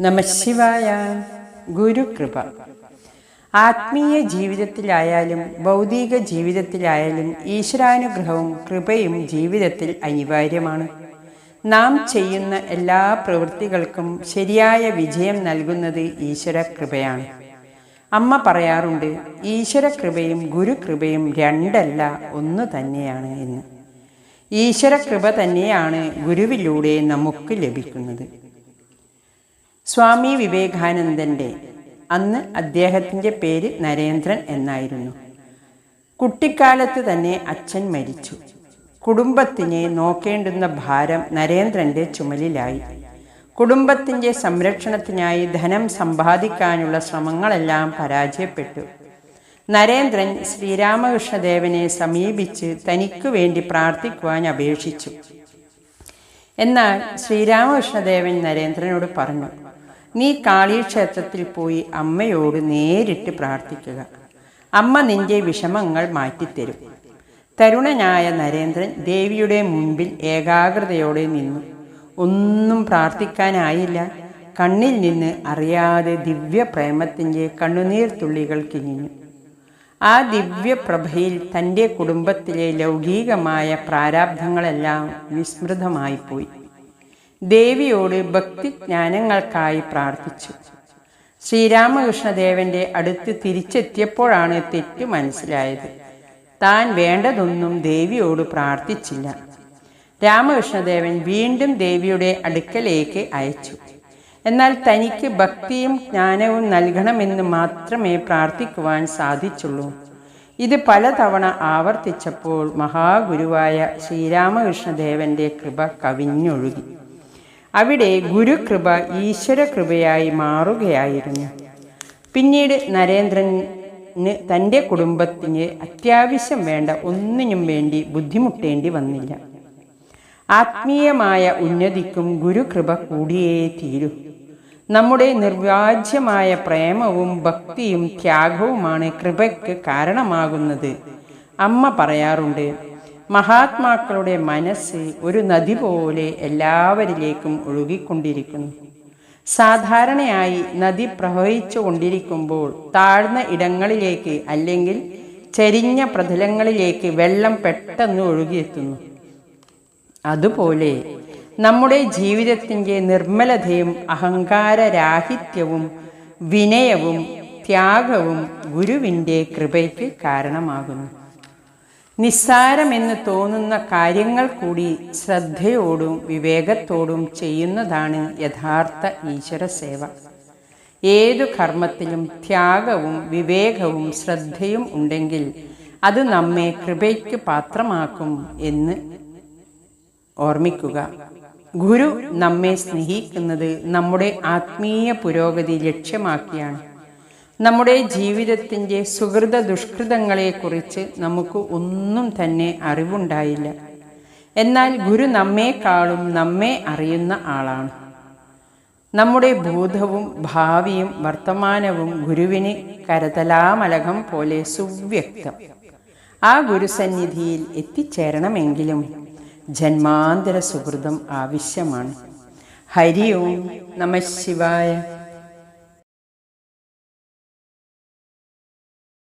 നമശിവായ ഗുരുകൃപ ആത്മീയ ജീവിതത്തിലായാലും ഭൗതിക ജീവിതത്തിലായാലും ഈശ്വരാനുഗ്രഹവും കൃപയും ജീവിതത്തിൽ അനിവാര്യമാണ്. നാം ചെയ്യുന്ന എല്ലാ പ്രവൃത്തികൾക്കും ശരിയായ വിജയം നൽകുന്നത് ഈശ്വര കൃപയാണ് അമ്മ പറയാറുണ്ട് ഈശ്വര കൃപയും ഗുരുകൃപയും രണ്ടല്ല ഒന്ന് തന്നെയാണ് എന്ന്. ഈശ്വര കൃപ തന്നെയാണ് ഗുരുവിലൂടെ നമുക്ക് ലഭിക്കുന്നത്. സ്വാമി വിവേകാനന്ദന്റെ അന്ന് അദ്ദേഹത്തിന്റെ പേര് നരേന്ദ്രൻ എന്നായിരുന്നു. കുട്ടിക്കാലത്ത് തന്നെ അച്ഛൻ മരിച്ചു. കുടുംബത്തിനെ നോക്കേണ്ടുന്ന ഭാരം നരേന്ദ്രന്റെ ചുമലിലായി. കുടുംബത്തിന്റെ സംരക്ഷണത്തിനായി ധനം സമ്പാദിക്കാനുള്ള ശ്രമങ്ങളെല്ലാം പരാജയപ്പെട്ടു. നരേന്ദ്രൻ ശ്രീരാമകൃഷ്ണദേവനെ സമീപിച്ച് തനിക്കു വേണ്ടി പ്രാർത്ഥിക്കുവാൻ അപേക്ഷിച്ചു. എന്നാൽ ശ്രീരാമകൃഷ്ണദേവൻ നരേന്ദ്രനോട് പറഞ്ഞു നീ കാളീക്ഷേത്രത്തിൽ പോയി അമ്മയോട് നേരിട്ട് പ്രാർത്ഥിക്കുക. അമ്മ നിന്റെ വിഷമങ്ങൾ മാറ്റിത്തരും. തരുണനായ നരേന്ദ്രൻ ദേവിയുടെ മുൻപിൽ ഏകാഗ്രതയോടെ നിന്നു. ഒന്നും പ്രാർത്ഥിക്കാനായില്ല. കണ്ണിൽ നിന്ന് അറിയാതെ ദിവ്യ പ്രേമത്തിന്റെ കണ്ണുനീർ തുള്ളികൾ കിനിഞ്ഞു. ആ ദിവ്യപ്രഭയിൽ തന്റെ കുടുംബത്തിലെ ലൗകികമായ പ്രാരാബ്ധങ്ങളെല്ലാം വിസ്മൃതമായിപ്പോയി. ദേവിയോട് ഭക്തിജ്ഞാനങ്ങൾക്കായി പ്രാർത്ഥിച്ചു. ശ്രീരാമകൃഷ്ണദേവന്റെ അടുത്ത് തിരിച്ചെത്തിയപ്പോഴാണ് തെറ്റ് മനസ്സിലായത്. താൻ വേണ്ടതൊന്നും ദേവിയോട് പ്രാർത്ഥിച്ചില്ല. രാമകൃഷ്ണദേവൻ വീണ്ടും ദേവിയുടെ അടുക്കലേക്ക് അയച്ചു. എന്നാൽ തനിക്ക് ഭക്തിയും ജ്ഞാനവും നൽകണമെന്ന് മാത്രമേ പ്രാർത്ഥിക്കുവാൻ സാധിച്ചുള്ളൂ. ഇത് പലതവണ ആവർത്തിച്ചപ്പോൾ മഹാഗുരുവായ ശ്രീരാമകൃഷ്ണദേവന്റെ കൃപ കവിഞ്ഞൊഴുകി. അവിടെ ഗുരുകൃപ ഈശ്വരകൃപയായി മാറുകയായിരുന്നു. പിന്നീട് നരേന്ദ്രന് തന്റെ കുടുംബത്തിന് അത്യാവശ്യം വേണ്ട ഒന്നിനും വേണ്ടി ബുദ്ധിമുട്ടേണ്ടി വന്നില്ല. ആത്മീയമായ ഉന്നതിക്കും ഗുരുകൃപ കൂടിയേ തീരൂ നമ്മുടെ നിർവാജ്യമായ പ്രേമവും ഭക്തിയും ത്യാഗവുമാണ് കൃപയ്ക്ക് കാരണമാകുന്നത്. അമ്മ പറയാറുണ്ട് മഹാത്മാക്കളുടെ മനസ്സ് ഒരു നദി പോലെ എല്ലാവരിലേക്കും ഒഴുകിക്കൊണ്ടിരിക്കുന്നു. സാധാരണയായി നദി പ്രവഹിച്ചു കൊണ്ടിരിക്കുമ്പോൾ താഴ്ന്ന ഇടങ്ങളിലേക്ക് അല്ലെങ്കിൽ ചരിഞ്ഞ പ്രതലങ്ങളിലേക്ക് വെള്ളം പെട്ടെന്ന് ഒഴുകിയെത്തുന്നു. അതുപോലെ നമ്മുടെ ജീവിതത്തിന്റെ നിർമ്മലതയും അഹങ്കാരരാഹിത്യവും വിനയവും ത്യാഗവും ഗുരുവിന്റെ കൃപയ്ക്ക് കാരണമാകുന്നു. നിസ്സാരമെന്ന് തോന്നുന്ന കാര്യങ്ങൾ കൂടി ശ്രദ്ധയോടും വിവേകത്തോടും ചെയ്യുന്നതാണ് യഥാർത്ഥ ഈശ്വര സേവ ഏതു കർമ്മത്തിലും ത്യാഗവും വിവേകവും ശ്രദ്ധയും ഉണ്ടെങ്കിൽ അത് നമ്മെ കൃപയ്ക്ക് പാത്രമാക്കും എന്ന് ഓർമ്മിക്കുക. ഗുരു നമ്മെ സ്നേഹിക്കുന്നത് നമ്മുടെ ആത്മീയ പുരോഗതി ലക്ഷ്യമാക്കിയാണ്. നമ്മുടെ ജീവിതത്തിന്റെ സുഹൃത ദുഷ്കൃതങ്ങളെക്കുറിച്ച് നമുക്ക് ഒന്നും തന്നെ അറിവുണ്ടായില്ല. എന്നാൽ ഗുരു നമ്മേക്കാളും നമ്മെ അറിയുന്ന ആളാണ്. നമ്മുടെ ഭൂതവും ഭാവിയും വർത്തമാനവും ഗുരുവിന് കരതലാമലകം പോലെ സുവ്യക്തം. ആ ഗുരുസന്നിധിയിൽ എത്തിച്ചേരണമെങ്കിലും ജന്മാന്തര സുഹൃതം ആവശ്യമാണ്. ഹരി ഓം നമ ശിവായ.